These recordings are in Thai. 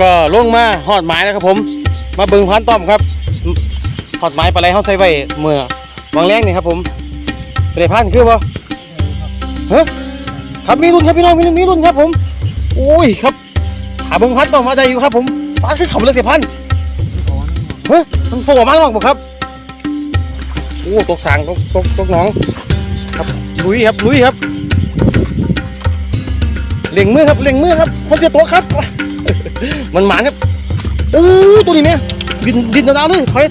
ก็ลงมาหอดหมายนะครับผม มาบิ่งพันต้อมครับหอดหมายปลาไหลเฮาใส่ไว้เมื่อวางแรงนี่ครับผมป็นไงพันคือบ่ฮะครับมีรุ่นครับพี่น้องมีรุ่นมีรุ่นครับผมโอ้ยครับ หาบิ่งพันต้อมมาได้อยู่ครับ ผมปลาคือเขาเลยสิพันเฮ้ยมันโผล่มาหรอกบ่ครับโอ้ตกสางตกตกตกหนอง ครับลุยครับลุยครับเล็งมือครับเล็งมือครับคนเสียตัวครับ มันหมานครับโอ้ตัวนี้เนี่ยดินดินดาวๆเลยขอย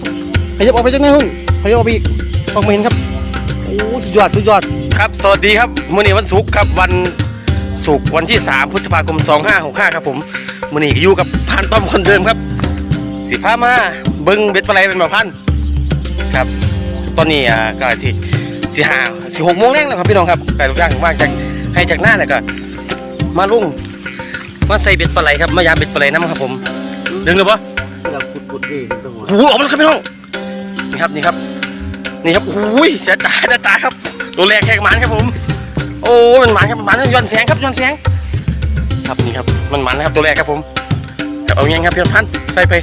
ขยับออกไปจากไหนหุ่นขยับออกไปอีกต้องมาเห็นครับโอ้สุดยอดสุดยอดครับ สวัสดีครับมื้อนี้วันศุกร์ครับวันศุกร์วันที่ 3 พฤษภาคม 2565 ครับผมมื้อนี้อยู่กับพันต้อมคนเดิมครับ สิพามาเบิ้งเบ็ดปลาไหลเป็นแบบพันครับ ตอนนี้อ่าก็สิสิห้าสิหกโมงแรงแล้วครับพี่น้องครับไก่ลูกย่างว่างจากให้จากหน้าแล้วก็มาลุง มาใส่เบ็ดปลาไหลครับมายามเบ็ดปลาไหลน้ำครับผมดึงเลยปะเราขุดขุดดีตรงหัวโอ้โหออกมาแล้วครับพี่น้องนี่ครับนี่ครับนี่ครับโอ้ยเสียจ่าจะจ่าครับตัวแรกแขกหมันครับผม โอ้ยมันหมันครับมันหมันย้อนแสงครับย้อนแสงครับนี่ครับมันหมันนะครับตัวแรกครับผมครับเอาเงี้ยครับเพื่อนพันใส่ไป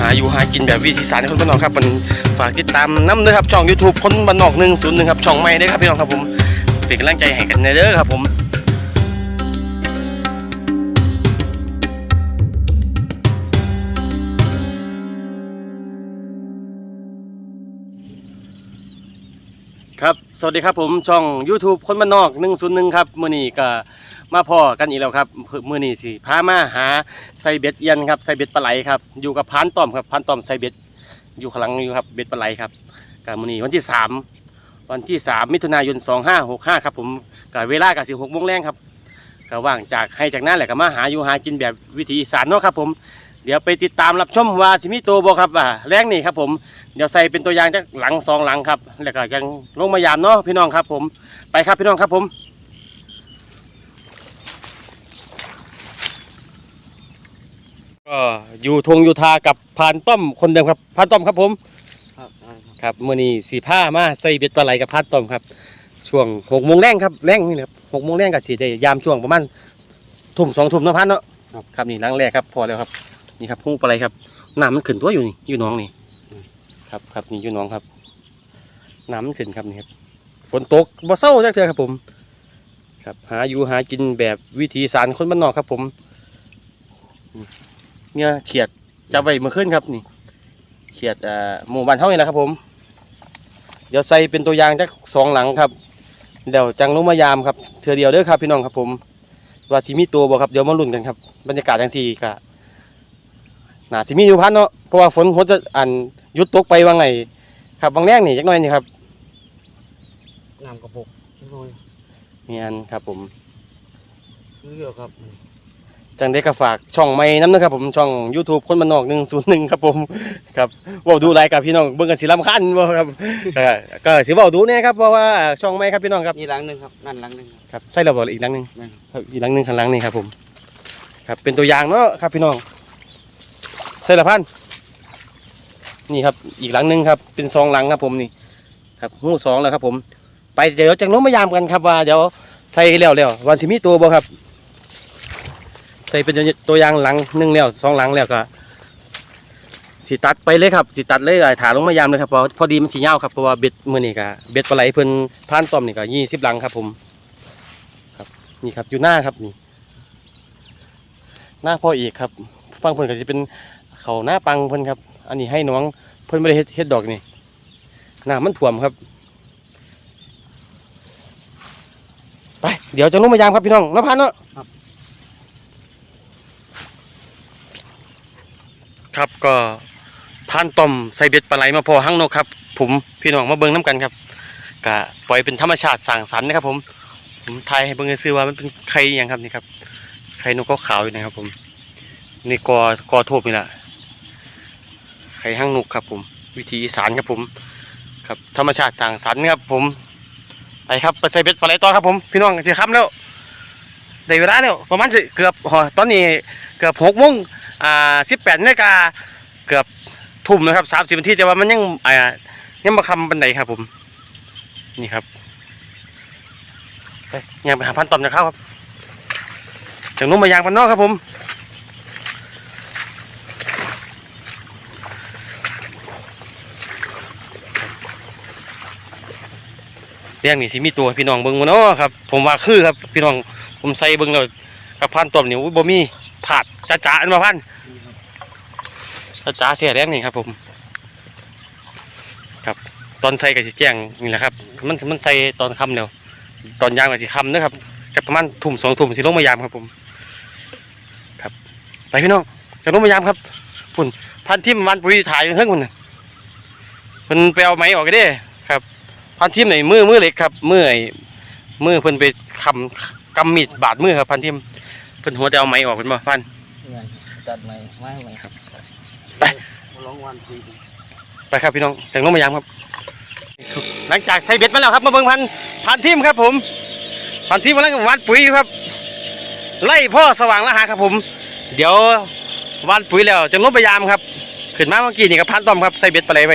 หาอยู่หากินแบบวิธีสารคนบ้านนอกครับมันฝากติดตามน้ำเด้อครับช่อง YouTube คนบ้านนอกหนึ่งศูนย์หนึ่งครับช่องใหม่เด้อครับพี่น้องครับผมเป็นกำลังใจให้กันเด้อครับผม ครับ สวัสดีครับผมช่อง YouTube คนบ้านนอก 101 ครับมื้อนี้ก็มาพอกันอีกแล้วครับมื้อนี้สิพามาหาไซเบ็ดเอียนครับไซเบ็ดปลาไหลครับอยู่กับพานต้อมครับพานต้อมไซเบ็ดอยู่ข้างหลังอยู่ครับเบ็ดปลาไหลครับก็มื้อนี้วันที่ 3 วันที่ 3 มิถุนายน 2565 ครับผมก็เวลาก็สิ6โมงแรงครับก็ว่างจากให้จากนั้นแหละก็มาหาอยู่หากินแบบวิถีอีสานเนาะครับผม เดี๋ยวไปติดตามรับชมว่าสิมีโตวบ่ครับว่าแรงนี่ครับผมเดี๋ยวใส่เป็นตัวอย่างจากหลังสองหลังครับ แล้วก็ยังลงมายามเนาะพี่น้องครับผมไปครับพี่น้องครับผมก็อยู่ทงอยู่ทากับพานต้อมคนเดิมครับพานต้อมครับผมครับได้ครับครับมื่อนี้สีผ้ามาใส่เบ็ดปลาไหลกับพานต้อมครับ ช่วงหกโมงแรงครับแรงนี่แหละครับหกโมงแรงกับสีได้ยามช่วงประมาณทุ่มสองทุ่มเนาะพันเนาะครับนี่หลังแรกครับพอแล้วครับ นี่ครับหูปลาไหลครับน้ำมันขึ้นตัวอยู่นี่อยู่น้องนี่ครับครับนี่อยู่น้องครับน้ำมันขึ้นครับนี่ครับฝนตกบ่เศร้าจักเทือครับผม ครับ หาอยู่หากินแบบวิธีสารคนบ้านนอกครับ ผม เนี่ยเขียดจับไว้มื่อคืนครับนี่ เขียดอ่าหมู่บ้านเท่านี่แหละครับ ผม เดี๋ยวใส่เป็นตัวอย่างจากสองหลังครับเดี๋ยวจังลงมายามครับเทือเดียวเด้อครับพี่น้องครับผม ว่าสิมีตัวบ่ครับเดี๋ยวมาลุ้นกันครับบรรยากาศจังสี่กะ น่าสิมีอยู่พันเนาะเพราะว่าฝนฝนจะอันหยุดตกไปว่าไงครับบางแรกนี่จักหน่อยนี่ครับน้ำกระปุกน้อยมีอันครับผมนี่เหรอครับจังได้ก็ฝากช่องใหม่น้ำนะครับผมช่อง YouTube คนบ้านนอก101ครับผมครับเว่าดูรายกับพี่น้องเบิ่งกันสิรำคาญบ่ครับก็ก็สิเว้าดูแน่ครับเพราะว่าช่องใหม่ครับพี่น้องครับนี่หลังหนึ่งครับนั่นหลังหนึ่งครับครับใส่ระเบิดอีกหลังหนึงแม่นครับอีกหลังหนึงข้างหลังนี่ครับผมครับเป็นตัวอย่างเนาะครับพี่น้องใส่ละพันนี่ครับอีกหลังหนึ่งครับเป็นสองหลังครับผมนี่ครับหูสองแล้วครับผม ไปเดี๋ยวจังลงมายามกันครับว่าเดี๋ยวใส่แล้วแล้ววันสิมีตัวบ่ครับ ใส่เป็นตัวยางหลังหนึ่งแล้วสองหลังแล้วก็สิตัดไปเลยครับสิตัดเลยอ่าลงมายามเลยครับเพราะพอดีมันสีเงาครับเพราะว่าเบ็ดมือนี่ก็เบ็ดปลาไหลเพิ่นพานต้อมนี่ก็ยี่สิบหลังครับผมครับนี่ครับอยู่หน้าครับนี่หน้าพ่อเอกครับ ฟังเพิ่นก็จะเป็น เขาหน้าปังเพิ่นครับ อันนี้ให้น้องเพิ่นไม่ได้เฮ็ดเฮ็ดดอกนี่น้ำมันท่วมครับ ไป เดี๋ยวจะลงมายามครับพี่น้องน้ำพันเนาะครับก็พานต้อมใส่เบ็ดปลาไหลมาพอหั่งนกครับ ผมพี่น้องมาเบิ่งน้ำกันครับก็ปล่อยเป็นธรรมชาติสร้างสรรค์นะครับ ผม ผมทายให้เบิ่งซื้อว่ามันเป็นไข่อหย่างครับนี่ครับไข่นกขาวๆอยู่นะครับ ผมนี่กอกอโทบนี่แหละ ไข่หั่งนกครับผม วิธีอีสานครับผม ครับธรรมชาติสร้างสรรค์ครับผมไปครับไปใส่เบ็ดปลาไหลต่อครับผมพี่น้องจะค้ำแล้วได้เวลาแล้วประมาณเกือบตอนนี้เกือบหกโมงอ่าสิบแปดนาฬิกาเกือบทุ่มนะครับสามสิบนาทีแต่ว่ามันยังอ่ายังมาคำบันไดครับผม นี่ครับไปยังไปหาพันต่อมจะเข้าครับจากนู้นมายางพันนอกครับผม เรื่องนี้สิมีตัวพี่น้องเบิ่งบ่เนาะครับผมว่าคือครับพี่น้องผมใส่เบิ่งแล้วกับพันต้มนี่อุ้ยบ่มีผาดจ้าๆอันมาพันจ้าๆเสียแรงนี่ครับ ผม ครับ ตอนใส่ก็สิแจ้งนี่แหละครับ มันมันใส่ตอนค่ำแล้วตอนยามก็สิค่ำนะครับจะประมาณทุ่มสองทุ่มสิลงมายามครับผม ครับไปพี่น้องจะลงมายามครับพุ่นพันทิมวันปุ๋ยถ่ายอยู่เทั้งพุ่นเพิ่นไปเอาไม้ออกก็ได้ครับ พันทิมไหนมือมือเล็กครับมือไอ้มือเพิ่นไปคำกำมีดบาดมือครับ พันทิมเพิ่นหัวจะเอาไม้ออกเป็นบ่พันตัดไม้ไม้ไม้ครับไปลองวันคุยกันไปครับพี่น้องจังลงมายามครับ หลังจากใส่เบ็ดมาแล้วครับมาเบิ่งพันพันทิมครับ ผม พันทิมกำลังหวานปุ๋ยอยู่ครับ ไล่พ่อสว่างละหาครับผม เดี๋ยวหวานปุ๋ยแล้วจังลงไปยามครับขึ้นมาเมื่อกี้นี่กับพันต้อมครับใส่เบ็ดไปเลยไป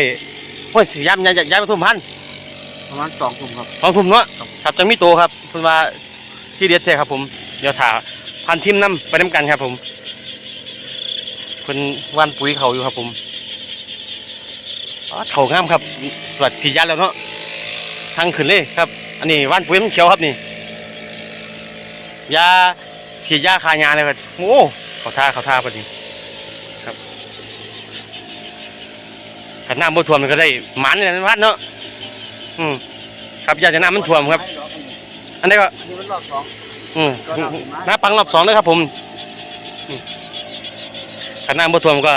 พ่นสียามยามยามมาทุ่มพัน ประมาณสองทุ่มครับ สองทุ่มเนาะครับจังมีโตครับเพิ่นว่าที่เด็ดแท้ครับผมเดี๋ยวถ่าพันทิมนํไปนํกันครับผมเพิ่นหวานปุ๋ยเขาอยู่ครับผมอ๋อเขางามครับตรวจสียาแล้วเนาะทางขึ้นเลยครับ อันนี้หวานปุ๋ยมันเขียวครับนี่ยาฉีดยาคายาเลยครับโอ้เขาท่าเขาท่าพอดีครับขันน้ำบ่ท่วมมันก็ได้หมันนี่แหละพัดเนาะ อืมครับอยากจะน้ำมันท่วมครับ อันนี้ก็อันนี้มันรอบสองอืมน้าปังรอบสองนะครับผมอืมขันน้ำบ่ท่วมก็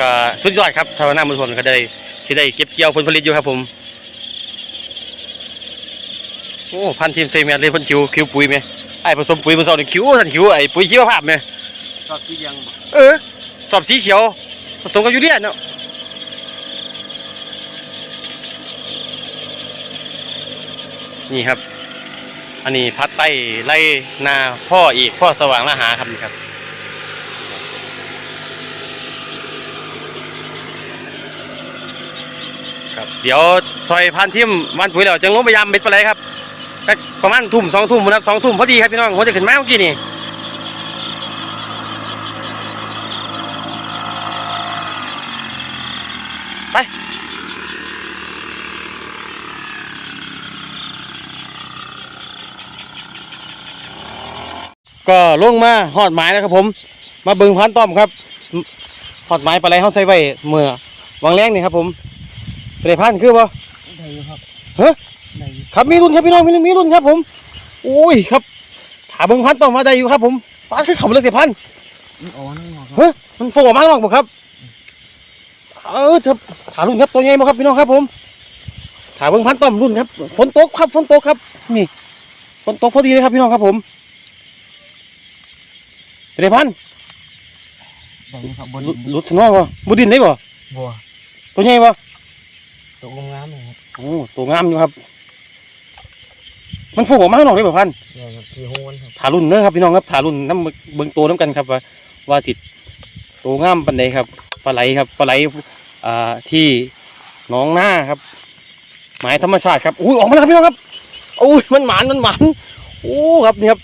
ก็สุดยอดครับถ้าว่าน้ำบ่ท่วมก็ได้สิได้เก็บเกี่ยวผลผลิตอยู่ครับผมโอ้พันทีมเซเมียเลยเพันคิวคิวปุ๋ยไหมไอ้ผสมปุ๋ยมันเศร้านี่คิวทันคิวไอ้ปุ๋ยชีวภาพไหมชอบที่ยังบ่เออสอบสีเขียวผสมกับยูเรียเนาะ นี่ครับ อันนี้พัดไต้ไล่นาพ่ออีกพ่อสว่างละหาครับนี่ครับ ครับ เดี๋ยวซอยพันทิมวันปุ๋ยแล้วจังลงพยายามเบ็ดปเลยครับประมาณทุ่มสองทุ่มนะครับสองทุ่มพอดีครับพี่น้องผมจะขึ้นมาเมื่อกี้นี่ ก็ลงมาหอดไม้แล้วครับผม มาเบิ่งพันต้อมครับหอดไม้ปลาไหลเขาใส่ไว้เมื่อวางแรงนี่ครับผมเป็นไงพันคือบ่ได้อยู่ครับฮะได้อยู่ครับมีรุ่นครับพี่น้องมีรุ่นมีรุ่นครับ ผมโอ้ยครับถาเบิ่งพันต้อมมาได้อยู่ครับ ผมปลาคือเขาเลยสิพันมันอ่อนนั่นหรอครับเฮ้ยมันโผล่ออกมาข้างนอกบ่ครับ เออเถอะถารุ่นครับตัวใหญ่บ่ครับพี่น้องครับ ผมถาเบิ่งพันต้อมรุ่นครับ ฝนตกครับ ฝนตกครับ นี่ฝนตกพอดีเลยครับพี่น้องครับผม เป็นไงพันได้อยู่ครับบนหลุดหลุดสนอบ่บ่ดินได้บ่บัวตัวใหญ่บ่ตกลงน้ำเลยครับโอ้ตัวงามอยู่ครับ มันโผล่ออกมาข้างนอกได้บ่พันเนี่ยครับที่โฮนครับถารุ่นเนอะครับพี่น้องครับถารุ่นน้ำเบิ่งตัวน้ำกันครับว่าว่าสิตัวงามปันใดครับปลาไหลครับปลาไหลอ่าที่หนองหน้าครับ หมายธรรมชาติครับอุ้ยออกมาแล้วครับพี่น้องครับอุ้ยมันหมานมันหมานโอ้ครับนี่ครับ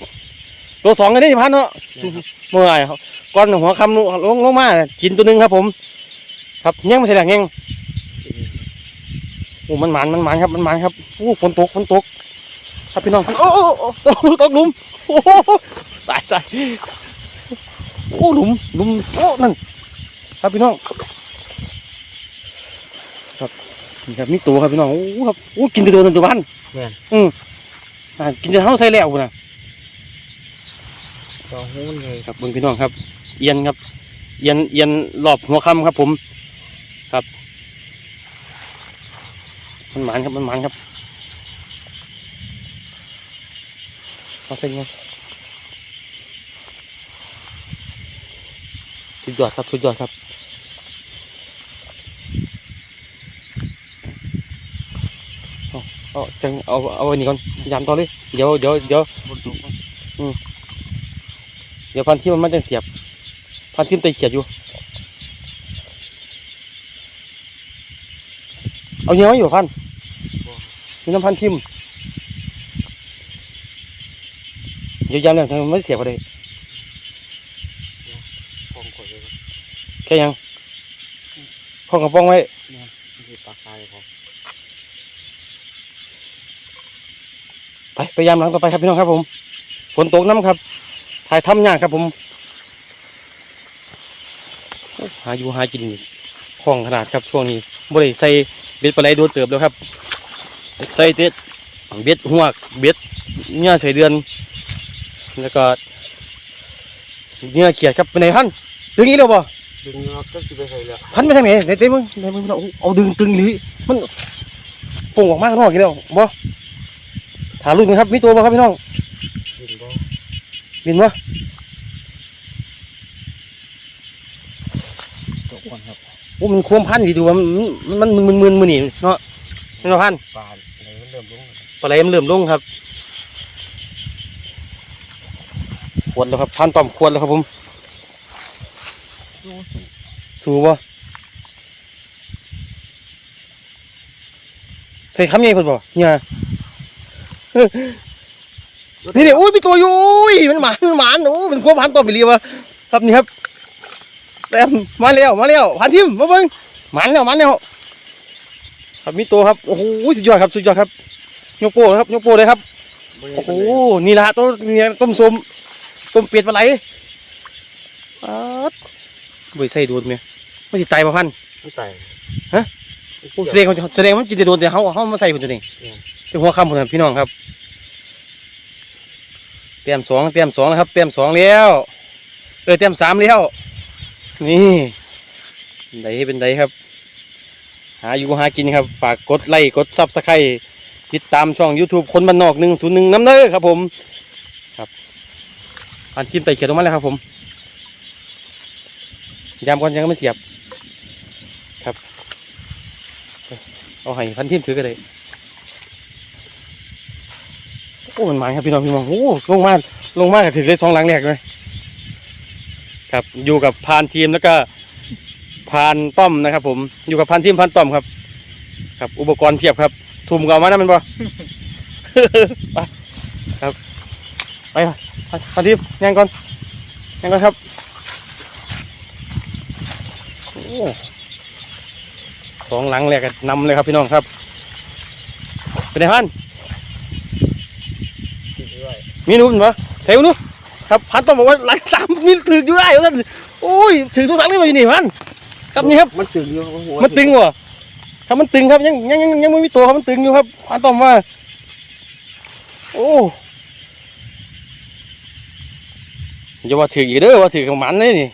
ตัวสองกันนี่พันเนาะเนี่ยครับเมื่อไหร่ครับก้อนหัวคำลงลงมากินตัวหนึงครับผม ครับแย่งไม่ใช่หรอแย่งโอ้มันหมานมันหมานครับมันหมานครับโอ้ฝนตกฝนตก ครับพี่น้องโอ้โอ้โอ้ตกตกหลุมโอ้โหตายตายโอ้หลุมหลุมโอ้นั่นครับพี่น้อง ครับนี่ครับมีตัวครับพี่น้องโอ้ครับโอ้กินแต่ตัวนั่นตัวพันแม่นอืมอ่ากินแต่เท้าใส่แล้วพุ่นนะ ต่อโฮนเลยครับเบิ่งพี่น้องครับ เอียนครับ เอียนเอียนรอบหัวค่ำครับ ผมครับ มันหมานครับมันหมานครับเอาเส้นครับสุดยอดครับสุดยอดครับเอาจังเอาเอาอันนี้ก่อนยามต่อเลยเดี๋ยวเดี๋ยวเดี๋ยวบนตกครับ เดี๋ยวพันที่มันมันจะเสียบ พันที่มันตะเขียดอยู่ เอาเงี้ยมาอยู่พันมีน้ำพันทิมเดี๋ยวยามเนี่ยทำไมไม่เสียบอะไรฟองข่อยเลยครับแค่ยังข้องกระป้องไว้นี่คือปลาคายครับไปพยายามหลังต่อไปครับพี่น้องครับผม ฝนตกน้ำครับ ถ่ายทำยากครับผมโอ้หาอยู่หากินคล่องขนาดครับช่วงนี้บ่ได้ใส่เบ็ดปลาไหลโดนเติบแล้วครับ ใส่เต็ดเบ็ดหวกเบ็ดเนื้อใส่เดือน แล้วก็เนื้อเขียดครับไปไหนพันดึงอีกแล้วบ่ดึงเงาก็จะไปใส่แล้วพันไปทางไหนไหนเต้มึงไหนมึงเอาเอาดึงตึงหลีมันฟงออกมาข้างนอกอีกแล้วบ่ถามลูกนะครับมีตัวบ่ครับพี่น้องดึงบ่ บินบ่ตกก่อนครับโอ้มันควมพันดีดูว่ามันมันมันมึนมึนมึนนี่เนาะนี่เนาะพันปลาอะไรมันเริ่มลงแล้วปลาไหลมันเริ่มลงครับขวดแล้วครับพันต่อมขวดแล้วครับผมดูสูงสูบ่ใส่คำใหญ่เพิ่นบ่เนี่ย นี่นี่โอ้ยมีตัวอยู่โอ้ยมันหมานมันหมานโอ้ยเป็นควมพันต่อมไปเรียวะครับนี่ครับแต้มมาแล้วมาแล้วพันทิมมาเบิ่งหมานแล้วหมานแล้วครับมีตัวครับโอ้โหสุดยอดครับสุดยอดครับยกโป้ครับยกโป้เลยครับบ่โอ้ใหญ่โหปานใดนี่ละตัวนี่ต้มส้มต้มเป็ดปลาไหลป๊าดบุยใส่โดนไหมไม่สิตายป่ะพันไม่ตายฮะโอ้แสดงว่าแสดงว่ามันกินแต่โดนแต่เขาเขามาใส่คนตัวนี้เป็นหัวคำคนนั้นพี่น้องครับเต รียมสองเตรียมสองแล้วครับ เตรียมสองแล้วเออเตรียมสามแล้วนี่ไดเป็นไดครับ หาอยู่หากินครับ ฝากกดไลค์กดซับสไครต์ติดตามช่อง YouTube คนบ้านนอกหนึ่งศูนย์หนึ่งน้ำเด้อครับผมครับอันทีมไต่เขียนลงมาแล้วครับผมยามก่อนยังไม่เสียบครับเอาให้พันทีมถือกันเลย โอ้มันหมายครับพี่น้องพี่น้องโอ้ลงมาลงมากถือเลยสองหลังแรกเลยครับ อยู่กับพานทีมแล้วก็พานต้อมนะครับ ผมอยู่กับพานทีมพานต้อมครับ ครับ อุปกรณ์เพียบครับซุ่มก่ามานะมันบ่ไปครับไปพานพานทีมย่างก่อนย่างก่อนครับโอ้สองหลังแรกก็นำเลยครับพี่น้องครับเป็นไงพัน มีหนูเป็นปะเซลหนูครับพันต้องบอกว่าหลังสามมีถืออยู่ได้ท่านโอ้ยถือทุกสังเลยมาอยู่นี่พันครับนี่ครับมันตึงอยู่หัวมันตึงวะครับมันตึงครับยังยังยังยังไม่มีตัวครับมันตึงอยู่ครับพันต้องว่าโอ้อย่าว่าถืออีกเด้อว่าถือกับหมันเลยนี่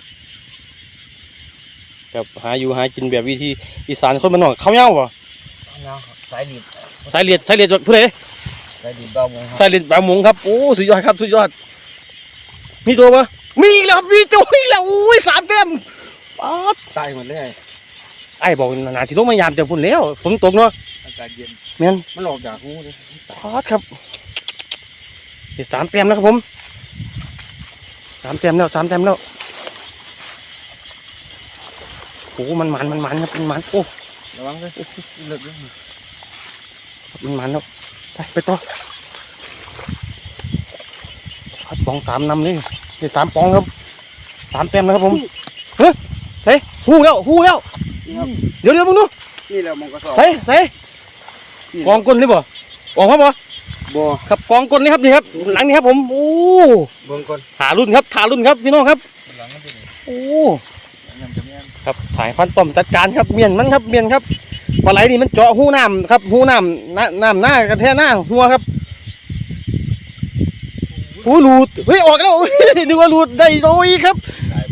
ครับหาอยู่หากินแบบวิธีอีสานคนมันนอกเขาเงาวะเงาสายลีดสายเลียดสายเลียดผู้ใด สายลีดเบาหมงครับสายเลียดแบบหมงครับโอ้สุดยอดครับสุดยอด มีตัวปะมีอีกแล้วครับมีตัวอีกแล้วโอ้ยสามเต็มป๊าดตายหมดเลยไอ้บอกหนาสิลงมายามแต่พุ่นแล้วฝนตกเนาะอากาศเย็นแม่นมันออกจากหูเลยพอดครับเดี๋ยวสามเต็มแล้วครับผมสามเต็มแล้วสามเต็มแล้วโอ้มันหมันมันหมันครับมันหมันโอ้ระวังเลยเลิกเลยมันหมันแล้ว ไปไปต่อพัดปองสามนำเลยเดี๋ยวสามปองครับสามเต็มแล้วครับผมเฮ้ยใส่หูแล้วหูแล้ว นี่ครับเดี๋ยวเดี๋ยวมึงดูนี่แหละมองกระสอบใส่ใส่นี่กองก้นเลยบ่ออกมาบ่บ่ครับกองก้นนี่ครับนี่ครับ หลังนี่ครับผมโอ้เบิ่งก่อนถารุ่นครับถารุ่นครับพี่น้องครับหลังมันเป็นโอ้ยังจะแม่นครับถ่ายพันต้อมจัดการครับเมียนมันครับเมียนครับ ปลาไหลนี่มันเจาะหูน้ำครับหูน้ำน้ำน้ำหน้ากระแทกหน้าหัวครับโอ้หลุดเฮ้ยออกแล้วนึกว่าหลุดได้โอ้ยครับ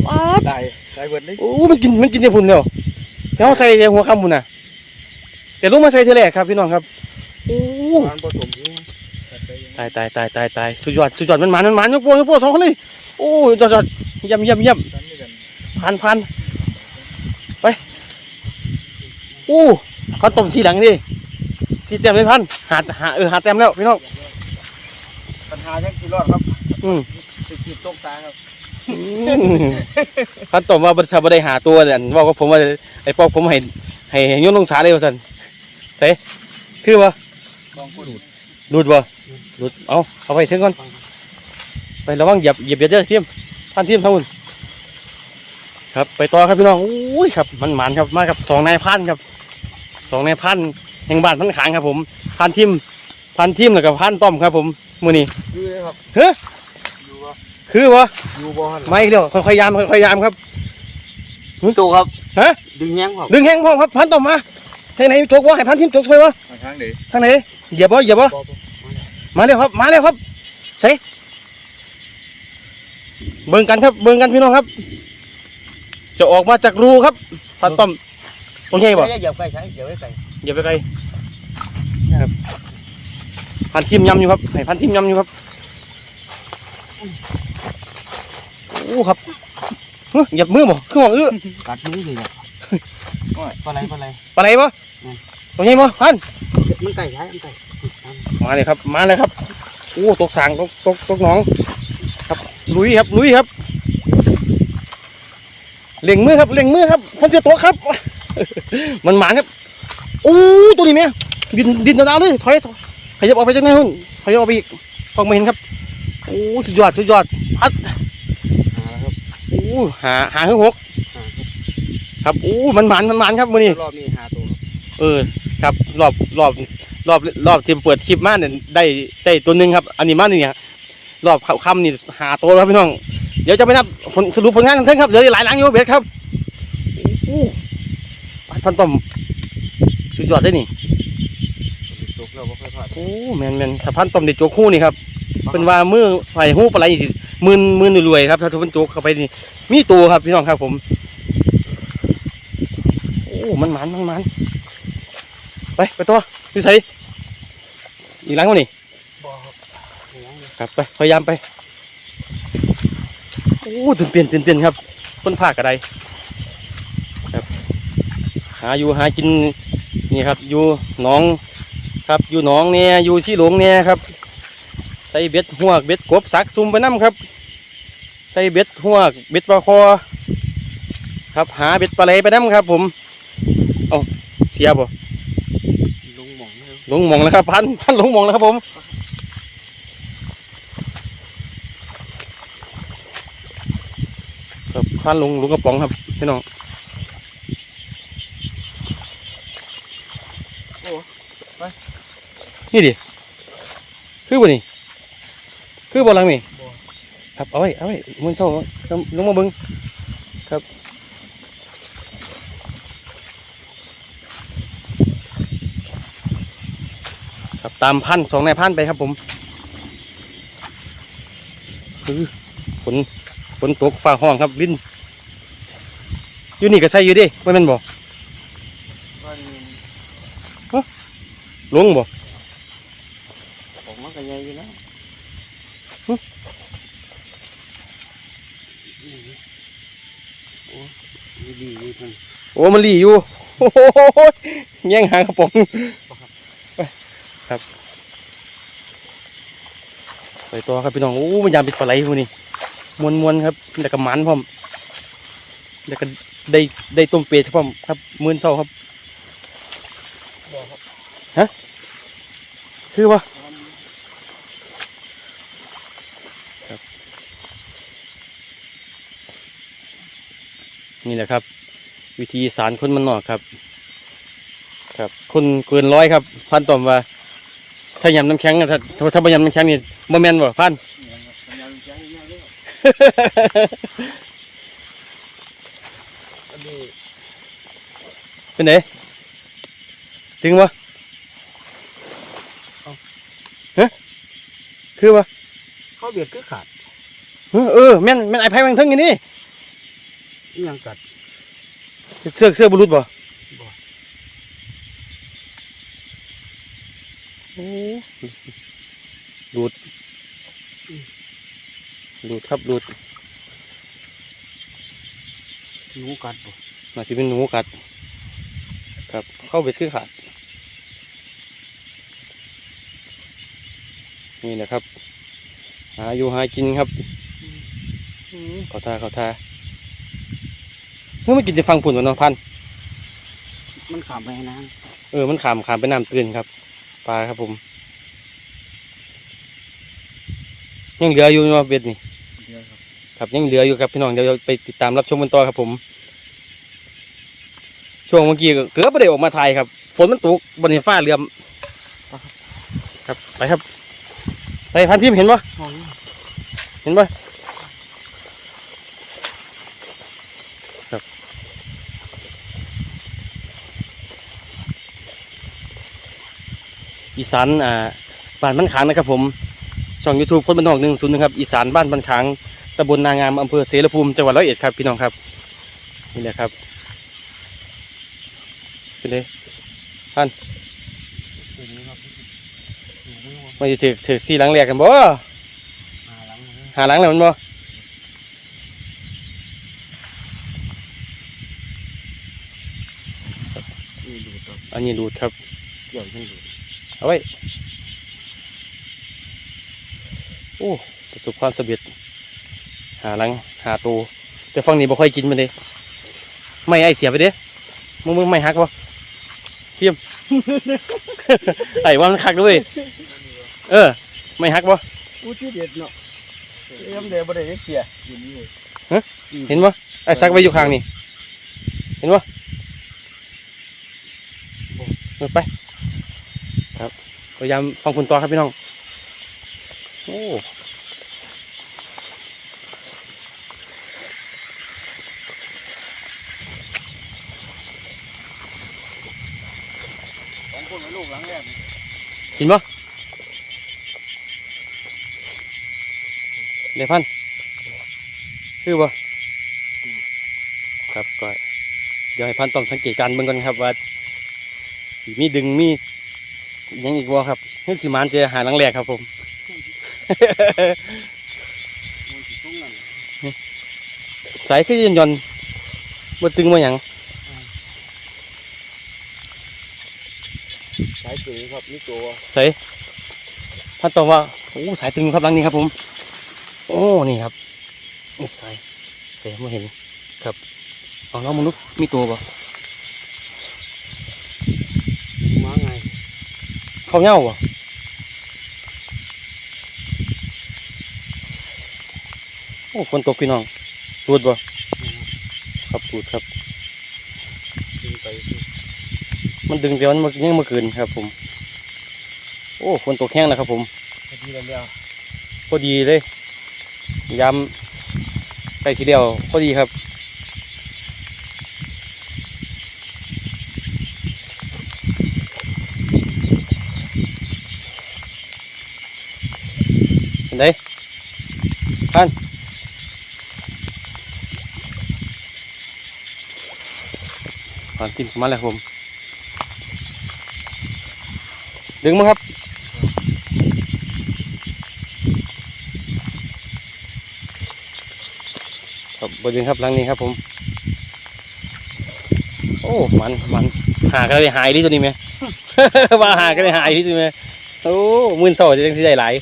ป๊าดได้ได้เบิดเลยโอ้มันกินมันกินแต่พุ่นเดียวแต่เขาใส่แต่หัวคำพุ่นน่ะ แต่ลงมาใส่เทอแรกครับพี่น้องครับโอ้มันผสมอยู่ตายตายตายตายตายสุดยอดสุดยอดมันหมันมันหมันยกโป้ยกโป้สองคนเลยโอ้ยยอดยอดเยี่ยมเยี่ยมเยี่ยมซ้ำด้วยกันพันพันไปโอ้ พันต้มสีหลังดิสีเต็มเลยพันหาหาเออหาเต็มแล้วพี่น้องปัญหายังกี่รอดครับอืมติดขีดตกตาครับอืมพันต้มว่าบริษัทบได้หาตัวเนี่ยว่ากับผมว่าไอ้ปอกผมให้ให้ให้โยนลงสาเลยว่าสันใส่คือวะบองคนดูดดูดบ่ดูดเอาเอาไปถึงก่อนไประวังเหยียบเหยียบเบียดเด้อทีมพันทีมทั้งหมดครับไปต่อครับพี่น้องอุ้ยครับมันหมานครับมากับสองนายพันครับ สองนายพันแห่งบ้านพันขางครับผมพันทีมพันทีมแล้วก็พันต้อมครับผมมื้อนี้อยู่เลยครับเฮ้ยอยู่บ่คือบ่อยู่บ่ฮั่นมาอีกแล้วค่อยๆยามค่อยๆยามครับตัวครับฮะดึงแย้งครับดึงแห้งพร้อมครับพันต่อมาทางไหนจกวะให้พันทิมจกช่วยวะทางไหนทางไหนเหยียบวะเหยียบวะบ่บ่มาเร็วครับมาเร็วครับใส่เบิ่งกันครับเบิ่งกันพี่น้องครับ จะออกมาจากรูครับพันต่อม ตรงนี้บ่อย่าไปใช้อย่าไปไกลเหยียบไปไกลครับพันทิมยำอยู่ครับให้พันทิมยำอยู่ครับโอ้ครับเฮ้ยเหยียบมือบ่คือหวังอื้อกัดมือเลยเนี่ยโอ้ยปลาไหลปลาไหลปลาไหนบ่ตรงนี้บ่พันมันไก่ใช้มันไก่มาเลยครับ มาเลยครับโอ้ตกสางตกตกตกหนอง ครับลุยครับลุยครับเล่งมือครับเล่งมือครับคนเสียตัวครับ มันหมานครับโอ้ตัวนี้แม่ดินดินดาวๆเลยถอยขยับออกไปจากไหนหุ่นขยับออกไปอีกกล้องไม่เห็นครับโอ้สุดยอดสุดยอดพัดหาครับโอ้หาหาขึ้นหกหาครับโอ้มันหมานมันหมานครับมือนี้รอบนี้หาตัวครับเออครับรอบรอบรอบรอบที่เปิดคลิปมาเนี่ยได้ได้ตัวหนึ่งครับอันนี้มาเนี่ยรอบค่ำนี่หาตัวแล้วครับพี่น้อง เดี๋ยวจะไปนับผลสรุปผลงานกันเถอะครับเดี๋ยวหลายหลังอยู่เบสครับโอ้โห พันต้อมสุดยอดได้นี่ตกแล้วบ่ค่อยพลาดโอ้แมนแมนถ้าพันต้อมได้โจกคู่นี่ครับเป็นว่ามือไผ่หูปลาไหลนี่สิหมื่นหมื่นรวยๆครับถ้าทุกคนโจกเข้าไปนี่มีตัวครับพี่น้องครับผมโอ้มันหมันมันหมันไปไปตัวพี่ใส่อีกหลังวะนี่บ่ครับหยังเลยครับไปพยายามไปโอ้ตื่นเต้นตื่นเต้นครับต้นผ้ากระไดครับ หาอยู่หากินนี่ครับอยู่หนองครับอยู่หนองเนี่ยอยู่ชี้หลวงเนี่ยครับ ใส่เบ็ดหวกเบ็ดกบสักซุ่มไปน้ำครับ ใส่เบ็ดหวกเบ็ดปลาคอ ครับหาเบ็ดปลาไหลไปน้ำครับ ผมเอาเสียบ่ลงหมองลยหลงหมองแล้วครับพันพันลงหมองแล้วครับผมครับพันลงลงกระป๋องครับพี่น้อง นี่ดิคือบ่นี่คือบ่หลังนี่ครับเอาไว้เอาไว้มือเศร้าครับลงมาเบิ่งครับครับตามพันสองนายพันไปครับผมคือฝนฝนตกฟ้าห้องครับลิ้นอยู่นี่ก็ใส่อยู่เดิว่าแมันบ่ว่านี่ลงบ่ออกมา ก็ใหญ่อยู่แล้วโอ้ยดีอยู่ท่านโอ้มันหลีอยู่โอ้โหแย่งหากระป๋องไปครับไปต่อครับพี่น้องโอ้มันยามปิดปลาไหลพวกนี้มวนมวนๆครับแล้วก็หมันพร้อมแล้วก็ได้ได้ต้มเป็ดพร้อมครับมื่นเศร้าครับบ่ครับคือว่า นี่แหละครับ วิธีสารคนมันนอกครับ ครับ คนเกินร้อยครับพันต่อมว่า ถ้ายำน้ำแข็งอะถ้าถ้าถ้าไม่ยำน้ำแข็งนี่บ่แม่นบ่พันยังยังยังเลยอันนี้เป็นไงถึงวะฮะคือวะเขาเบียดคือขาดเออเออแม่นแม่นไอ้ไผ่แมงทึงอย่างนี้ อิหยังกัดเสื้อเสื้อบุรุษบ่บ่โอ้ดูดดูดครับดูดหนูกัดบ่มาสิเป็นหนูกัด ครับ เข้าเบ็ดคือขาด นี่แหละครับ หาอยู่หากินครับ เขาทาเขาทา เมื่อไม่กินจะฟังผุนวะเนาะพัน มันขามไปนานเออ มันขามขามไปน้ำตื่นครับ ปลาครับผม ยังเหลืออยู่เนาะเบ็ดนี่เดียวครับครับยังเหลืออยู่ครับพี่น้องเดี๋ยวเราไปติดตามรับชมกันต่อครับผม ช่วงเมื่อกี้ก็เกือบไม่ได้ออกมาถ่ายครับ ฝนมันตกบนฟ้าเรือมครับไปครับไปพันทิมเห็นปะเห็นปะครับ อีสานอ่าบ้านบ้านขางนะครับผมช่องยูทูบคนบ้านนอกหนึ่งศูนย์นะครับอีสานบ้านบ้านขางตำบลนางามอำเภอเสรภูมิจังหวัดร้อยเอ็ดครับพี่น้องครับนี่แหละครับเป็นเลยตัวนี้ครับอยู่ไม่ว่ามันจะถือถือสี่หลังแรกกันบ่หาหลังหาหลังแล้วมันบ่อันนี้รูดครับเกี่ยวยังดู เอาไว้โอ้ประสบความสำเร็จหาหลังหาตัวแต่ฝั่งนี้บ่ค่อยกินมันเลยไม่ไอเสียไปเด้มึงมึงไม่หักบ่เทียม ไอ้ว่ามันคักด้วยเออ ไม่หักบ่อู้ที่เด็ดเนาะเอ็มเดย์บ่ได้เสียอยู่นี่เลยเห็นบ่ไอ้ซักไว้อยู่ข้างนี่เห็นบ่เออไป ครับพยายามฟังคุณต่อครับพี่น้อง โอ้สองคนกับลูกหลังแรกเห็นบ่เดี๋ยวพันคือบ่ครับก็เดี๋ยวให้พันต้องสังเกตการณ์เบิ่งก่อนครับว่าสีมีดึงมีอิห ยังอีกบ่ครับเฮ้ยสีมานจะหาหลังแรกครับผมมันสิตรงนั้นสายคือยันยนต์บ่ตึงบ่หยังสายปืนครับนี่ตัวสายพันตอบว่าโอ้สายตึงครับหลังนี้ครับผม โอ้นี่ครับนี่สายแต่ไม่เห็นครับเอาน้องมนุษย์มีตัวบ่มาไง เขาเหย้าบ่โอ้ฝนตกพี่น้องรูดบ่ครับรูดครับดึงไปมันดึงแต่มันบ่ยังมาเกินครับ ผม โอ้ฝนตกแห้งแล้วครับ ผมพอดีแล้วแล้วพอดีเลยยามใกล้สีเดียวพอดีครับ เห็นไดพันผ่านจิ้มมาแล้วผม ดึงมั้งครับครับบดึงครับลังนี้ครับผม โอ้ มัน มัน หาก็ได้หายดิตัวนี้ไหมว่าหาก็ได้หายดิตัวนี้ไหมโอ้มื่นสองจะยังสิได้หลาย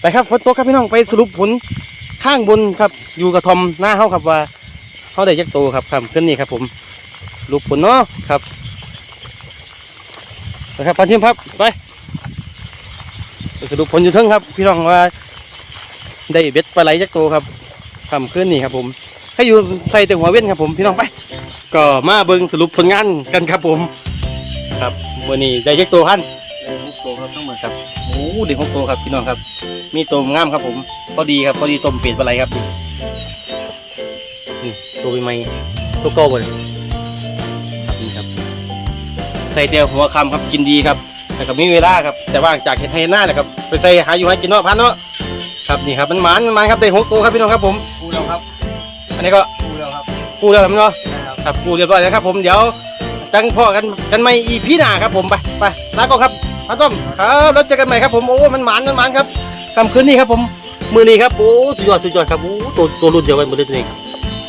ไปครับฝนตกครับพี่น้องไปสรุปผลข้างบนครับ อยู่กับทอมหน้าเฮาครับว่าเขาได้ยักโตครับครับขึ้นนี่ครับ ผมรุปผลเนาะครับนะครับพันทีมครับไปสรุปผลอยู่เทิงครับ พี่น้องว่า ได้เบ็ดปลาไหลจักโตครับคำขึ้นนี่ครับ ผมให้อยู่ใส่แต่หัวเว้นครับ ผมพี่น้องไปก็มาเบิ่งสรุปผลงานกันครับผม ครับวันนี้ได้จักโตพัน ตัวครับทั้งหมดครับโอ้เด็กหกโตครับพี่น้องครับ มีโตงามครับผมพอดีครับพอดีต้มเป็ดปลาไหลครับนี่นี่ตัวใหม่ๆตัวเก่าหมดเลยครับนี่ครับ ใส่แต่หัวคำครับกินดีครับแต่ก็มีเวลาครับ แต่ว่างจากเห็ดไทยหน้าเลยครับไปใส่หาอยู่ให้กินเนาะพันเนาะครับนี่ครับมันหมานมันหมานครับได้หกตัวครับพี่น้องครับผมกูแล้วครับ อันนี้ก็กูแล้วครับกูแล้วครับเนาะนะครับครับกูเรียบร้อยแล้วครับ ผมเดี๋ยวจังพ่อกันกันใหม่อีพี่หน้าครับผมไปไปลาก่อนครับ พันต้อมครับแล้วเจอกันใหม่ครับผมโอ้มันหมานมันหมานครับคำคืนนี้ครับผมมือนี้ครับโอ้สุดยอดสุดยอดครับโอ้ตัวตัวรุ่นเดียวกันหมดเลยตัวนี้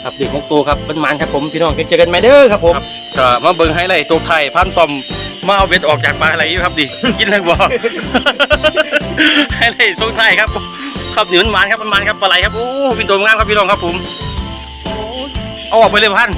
ครับเด็กของโตครับมันหมานครับผมพี่น้องเจอกันใหม่เด้อครับผมก็มาเบิ่งไฮไลท์ตัวไทยพันต้อมมาเอาเบ็ดออกจากปลาอะไรอยู่ครับดิกินเลยบ่ไฮไลท์ทรงไทยครับ ครับนี่มันหมานครับมันหมานครับปลาไหลครับโอ้เป็นตัวงามครับพี่น้องครับผมโอ้เอาออกไปเลยพัน